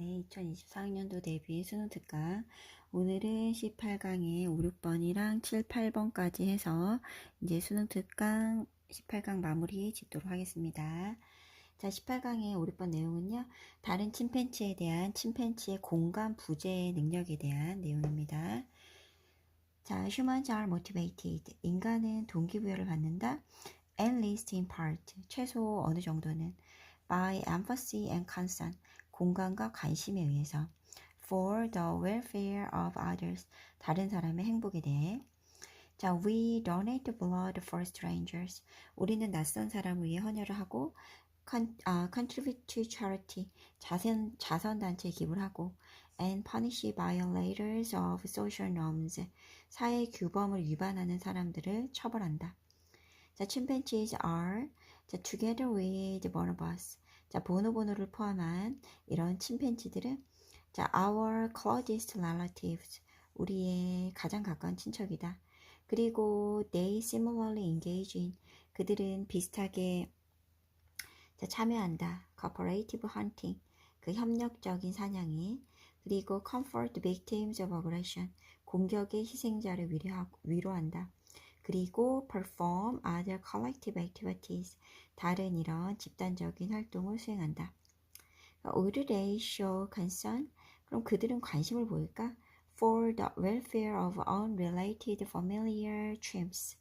네, 2024학년도 대비 수능 특강. 오늘은 18강에 5, 6번이랑 7, 8번까지 해서 이제 수능 특강 18강 마무리 짓도록 하겠습니다. 자, 18강의 5, 6번 내용은요. 다른 침팬치에 대한 침팬치의 공감 부재 능력에 대한 내용입니다. 자, humans are motivated. 인간은 동기부여를 받는다. At least in part. 최소 어느 정도는. By empathy and concern. 공감과 관심에 의해서 for the welfare of others 다른 사람의 행복에 대해 자, we donate blood for strangers 우리는 낯선 사람을 위해 헌혈을 하고 con, 아, contribute to charity 자선, 자선 단체에 기부를 하고 and punish violators of social norms 사회 규범을 위반하는 사람들을 처벌한다 자, chimpanzees are 자, together with bonobos 자, 보노보노를 포함한 이런 침팬지들은 자, our closest relatives 우리의 가장 가까운 친척이다. 그리고 they similarly engage in 그들은 비슷하게 자, 참여한다. cooperative hunting 그 협력적인 사냥에 그리고 comfort victims of aggression 공격의 희생자를 위로한다. 그리고 perform other collective activities 다른 이런 집단적인 활동을 수행한다. Would they show concern? 그럼 그들은 관심을 보일까? For the welfare of unrelated familiar chimps,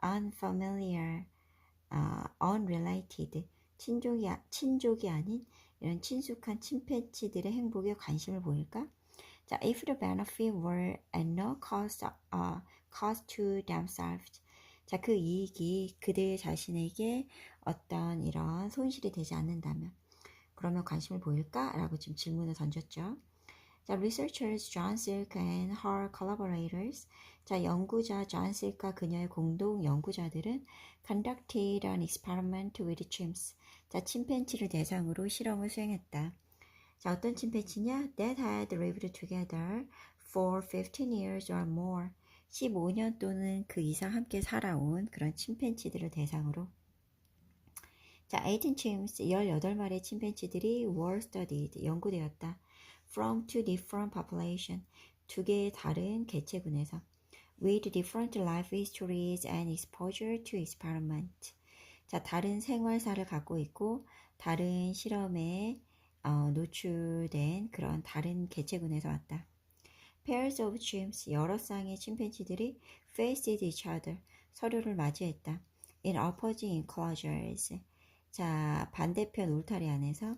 unfamiliar, uh, unrelated, 친족이, 친족이 아닌 이런 친숙한 침팬지들의 행복에 관심을 보일까? 자, if the benefit were at no cost, uh, cost to themselves. 자, 그 이익이 그들 자신에게 어떤 이런 손실이 되지 않는다면, 그러면 관심을 보일까? 라고 지금 질문을 던졌죠. 자, researchers John Silk and her collaborators. 자, 연구자 John Silk과 그녀의 공동 연구자들은 conducted an experiment with chimps. 자, 침팬지를 대상으로 실험을 수행했다. 자, 어떤 침팬지냐? That had lived together for 15 years or more. 15년 또는 그 이상 함께 살아온 그런 침팬지들을 대상으로. 자, 18 chimps, 18마리의 침팬지들이 were studied, 연구되었다. From two different population, 두 개의 다른 개체군에서. With different life histories and exposure to experiment. 자, 다른 생활사를 갖고 있고, 다른 실험에 어, 노출된 그런 다른 개체군에서 왔다. Pairs of chimps, 여러 쌍의 침팬지들이 faced each other, 서로를 맞이했다. In opposing enclosures, 자 반대편 울타리 안에서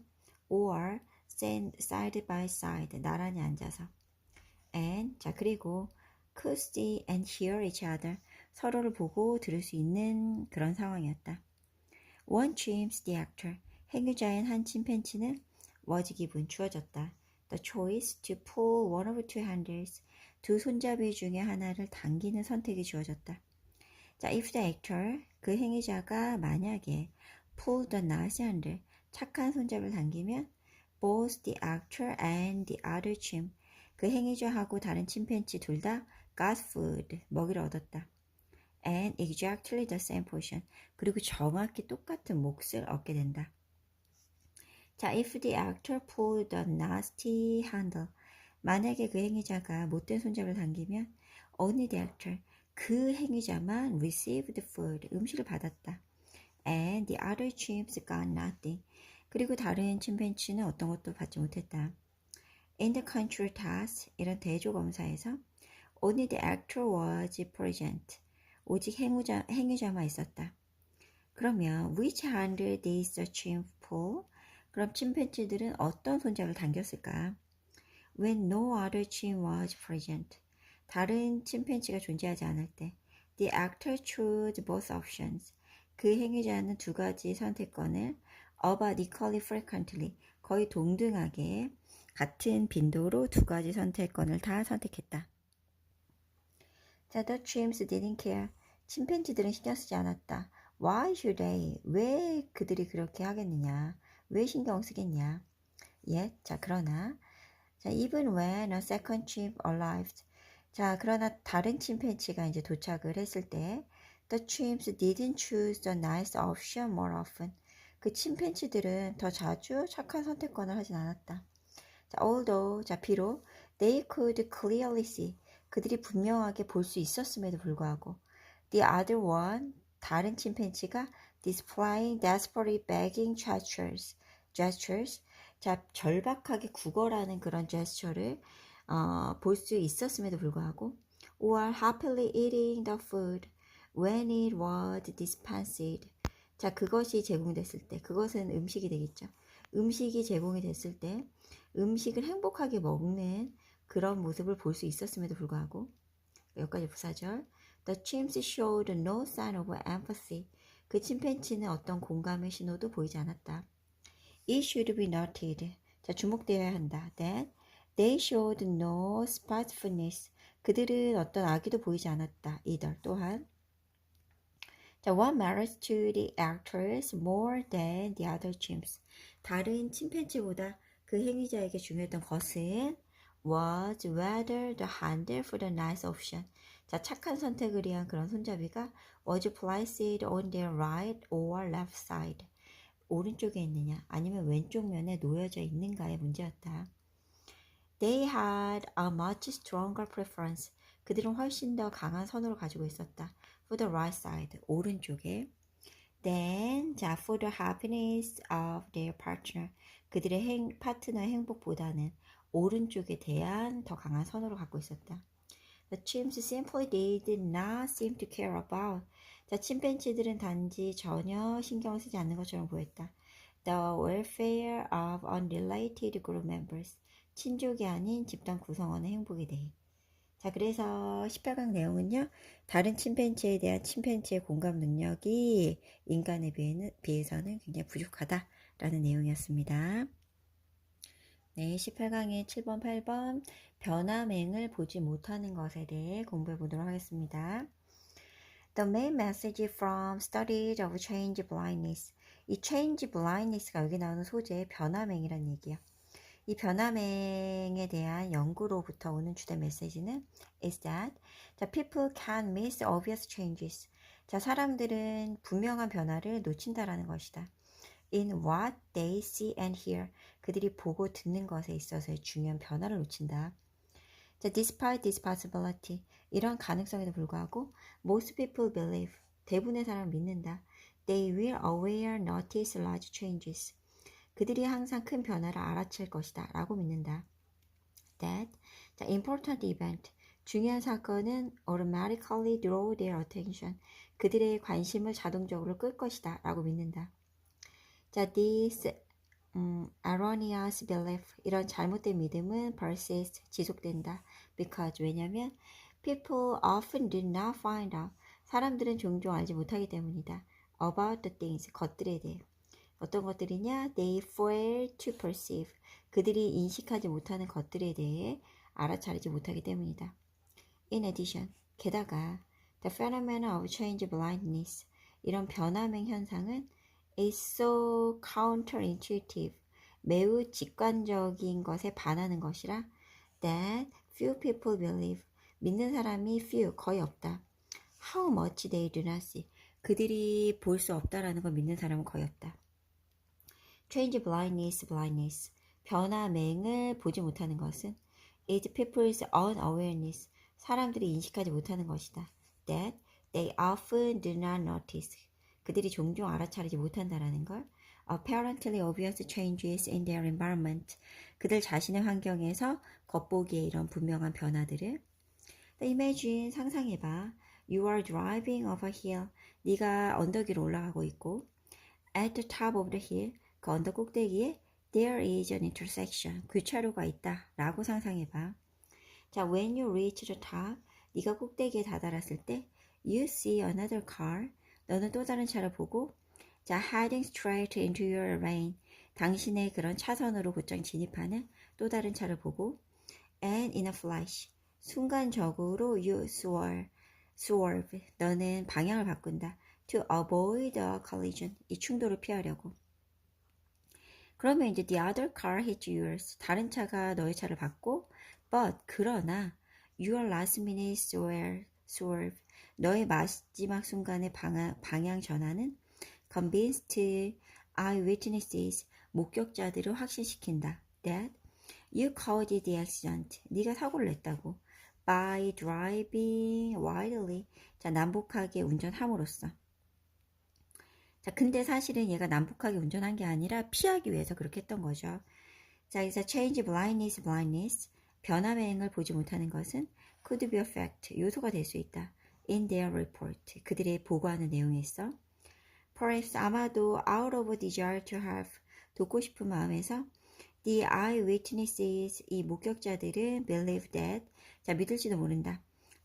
or stand side by side, 나란히 앉아서 and 자 그리고 could see and hear each other, 서로를 보고 들을 수 있는 그런 상황이었다. One chimps, the actor, 행위자인 한 침팬지는 was 기분 주어졌다. The choice to pull one of two handles. 두 손잡이 중에 하나를 당기는 선택이 주어졌다. 자, if the actor, 그 행위자가 만약에 pull the nice handle, 착한 손잡이를 당기면 both the actor and the other chimp, 그 행위자하고 다른 침팬지 둘 다 got food, 먹이를 얻었다. and exactly the same portion, 그리고 정확히 똑같은 몫을 얻게 된다. 자, if the actor pulled the nasty handle. 만약에 그 행위자가 못된 손잡이를 당기면 only the actor, 그 행위자만 received food, 음식을 받았다. And the other chimps got nothing. 그리고 다른 침팬지는 어떤 것도 받지 못했다. In the control task, 이런 대조 검사에서 only the actor was present. 오직 행위자, 행위자만 있었다. 그러면 which hand did the chimp pull? 그럼 침팬지들은 어떤 손잡이를 당겼을까? When no other chimp was present. 다른 침팬지가 존재하지 않을 때. The actor chose both options. 그 행위자는 두 가지 선택권을 about equally frequently, 거의 동등하게 같은 빈도로 두 가지 선택권을 다 선택했다. 자, the chimps didn't care. 침팬지들은 신경 쓰지 않았다. Why should they? 왜 그들이 그렇게 하겠느냐? 왜 신경 쓰겠냐? 예, 자, 그러나, 자, even when a second chimp arrived. 자, 그러나 다른 침팬지가 이제 도착을 했을 때, the chimps didn't choose the nice option more often. 그 침팬지들은 더 자주 착한 선택권을 하진 않았다. 자, although, 자, 비록 they could clearly see. 그들이 분명하게 볼 수 있었음에도 불구하고 the other one, 다른 침팬지가 displaying desperately begging gestures, gestures. 자, 절박하게 구걸하는 그런 제스처를 어, 볼 수 있었음에도 불구하고 or happily eating the food when it was dispensed. 자, 그것이 제공됐을 때, 그것은 음식이 되겠죠. 음식이 제공이 됐을 때, 음식을 행복하게 먹는 그런 모습을 볼 수 있었음에도 불구하고, 여기까지 부사절. The chimps showed no sign of empathy. 그 침팬치는 어떤 공감의 신호도 보이지 않았다. It should be noted. 자, 주목되어야 한다. That they showed no spitefulness. 그들은 어떤 악의도 보이지 않았다. either 또한 자, what matters to the actors more than the other chimps? 다른 침팬지보다 그 행위자에게 중요했던 것은 was whether the handle for the nice option. 자, 착한 선택을 위한 그런 손잡이가 was placed on their right or left side. 오른쪽에 있느냐 아니면 왼쪽 면에 놓여져 있는가의 문제였다. They had a much stronger preference. 그들은 훨씬 더 강한 선호를 가지고 있었다. For the right side, 오른쪽에. Then, 자, for the happiness of their partner. 그들의 행, 파트너의 행복보다는 오른쪽에 대한 더 강한 선호를 갖고 있었다. The chimps simply did not seem to care about. 자, 침팬지들은 단지 전혀 신경을 쓰지 않는 것처럼 보였다. The welfare of unrelated group members. 친족이 아닌 집단 구성원의 행복에 대해. 자, 그래서 18강 내용은요, 다른 침팬지에 대한 침팬지의 공감 능력이 인간에 비해는, 비해서는 굉장히 부족하다라는 내용이었습니다. 네, 18강의 7번, 8번 변화맹을 보지 못하는 것에 대해 공부해 보도록 하겠습니다. The main message from studies of change blindness. 이 change blindness가 여기 나오는 소재의 변화맹이라는 얘기예요. 이 변화맹에 대한 연구로부터 오는 주된 메시지는 is that 자, people can miss obvious changes. 자, 사람들은 분명한 변화를 놓친다라는 것이다. In what they see and hear. 그들이 보고 듣는 것에 있어서의 중요한 변화를 놓친다. 자, despite this possibility. 이런 가능성에도 불구하고 most people believe. 대부분의 사람은 믿는다. They will aware notice large changes. 그들이 항상 큰 변화를 알아챌 것이다 라고 믿는다. That the important event, 중요한 사건은 automatically draw their attention, 그들의 관심을 자동적으로 끌 것이다 라고 믿는다. 자, this 음, erroneous belief, 이런 잘못된 믿음은 persist, 지속된다. Because, 왜냐면 people often do not find out, 사람들은 종종 알지 못하기 때문이다. About the things, 것들에 대해. 어떤 것들이냐? They fail to perceive. 그들이 인식하지 못하는 것들에 대해 알아차리지 못하기 때문이다. In addition, 게다가 the phenomenon of change blindness 이런 변화맹 현상은 is so counterintuitive 매우 직관적인 것에 반하는 것이라 that few people believe 믿는 사람이 few 거의 없다. How much they do not see 그들이 볼 수 없다라는 걸 믿는 사람은 거의 없다. Change blindness, blindness. 변화 맹을 보지 못하는 것은 is people's unawareness. 사람들이 인식하지 못하는 것이다. That they often do not notice. 그들이 종종 알아차리지 못한다라는 걸. Apparently obvious changes in their environment. 그들 자신의 환경에서 겉보기에 이런 분명한 변화들을. Imagine 상상해봐. You are driving a hill. 네가 언덕 위로 올라가고 있고. At the top of the hill. 그 언덕 꼭대기에 there is an intersection. 교차로가 있다. 라고 상상해봐. 자, when you reach the top, 네가 꼭대기에 다다랐을 때 you see another car. 너는 또 다른 차를 보고 자, heading straight into your lane. 당신의 그런 차선으로 곧장 진입하는 또 다른 차를 보고 and in a flash. 순간적으로 you swerve. swerve. 너는 방향을 바꾼다. to avoid a collision. 이 충돌을 피하려고. 그러면 이제 the other car hits yours. 다른 차가 너의 차를 받고 but 그러나 your last minute swerve. 너의 마지막 순간의 방향, 방향 전환은 convinced eyewitnesses 목격자들을 확신시킨다. that You caused the accident. 네가 사고를 냈다고. By driving wildly. 자, 난폭하게 운전함으로써. 자, 근데 사실은 얘가 난폭하게 운전한 게 아니라 피하기 위해서 그렇게 했던 거죠. 자, 그래서 change blindness, blindness. 변화맹을 보지 못하는 것은 could be a fact. 요소가 될 수 있다. In their report. 그들의 보고하는 내용에 있어. Perhaps 아마도 out of desire to have. 돕고 싶은 마음에서 The eyewitnesses, 이 목격자들은 believe that, 자, 믿을지도 모른다.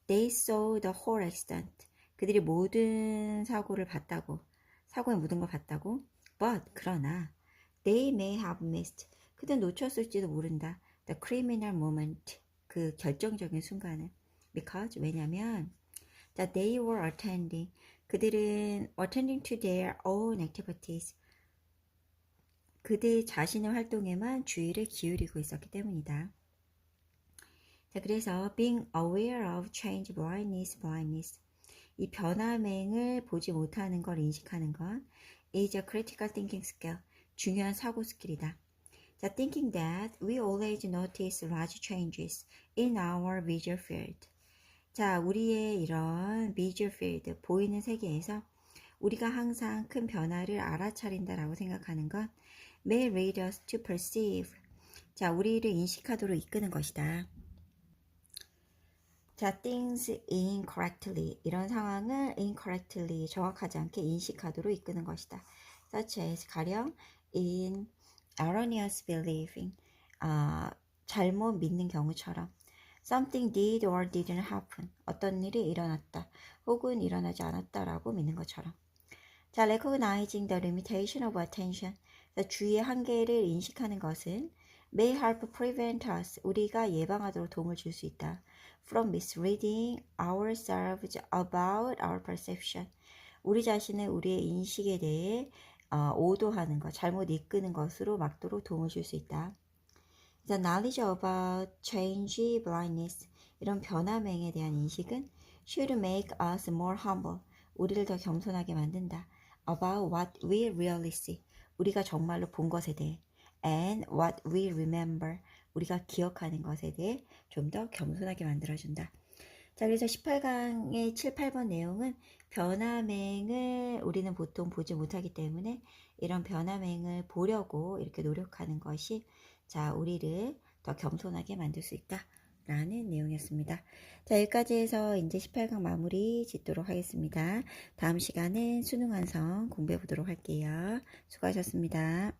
They saw the whole accident. 그들이 모든 사고를 봤다고. 사고에 묻은 걸 봤다고. But, 그러나, they may have missed. 그들 놓쳤을지도 모른다. The criminal moment. 그 결정적인 순간을. Because, 왜냐면, 자, they were attending. 그들은 attending to their own activities. 그들 자신의 활동에만 주의를 기울이고 있었기 때문이다. 자, 그래서 being aware of change blindness, blindness. 이 변화맹을 보지 못하는 걸 인식하는 건 is a critical thinking skill. 중요한 사고 스킬이다. 자, thinking that we always notice large changes in our visual field. 자, 우리의 이런 visual field, 보이는 세계에서 우리가 항상 큰 변화를 알아차린다라고 생각하는 건 may lead us to perceive. 자, 우리를 인식하도록 이끄는 것이다. 자, things incorrectly. 이런 상황을 incorrectly, 정확하지 않게 인식하도록 이끄는 것이다. such as, 가령, in erroneous believing. 아, 잘못 믿는 경우처럼. something did or didn't happen. 어떤 일이 일어났다. 혹은 일어나지 않았다라고 믿는 것처럼. 자, recognizing the limitation of attention. 자, 주의의 한계를 인식하는 것은 may help prevent us. 우리가 예방하도록 도움을 줄 수 있다. From misreading ourselves about our perception. 우리 자신을 우리의 인식에 대해 어, 오도하는 것, 잘못 이끄는 것으로 막도록 도움을 줄 수 있다. The knowledge about change blindness. 이런 변화맹에 대한 인식은 should make us more humble. 우리를 더 겸손하게 만든다. About what we really see. 우리가 정말로 본 것에 대해. And what we remember. 우리가 기억하는 것에 대해 좀 더 겸손하게 만들어준다. 자, 그래서 18강의 7, 8번 내용은 변화맹을 우리는 보통 보지 못하기 때문에 이런 변화맹을 보려고 이렇게 노력하는 것이 자, 우리를 더 겸손하게 만들 수 있다. 라는 내용이었습니다. 자, 여기까지 해서 이제 18강 마무리 짓도록 하겠습니다. 다음 시간은 수능 완성 공부해 보도록 할게요. 수고하셨습니다.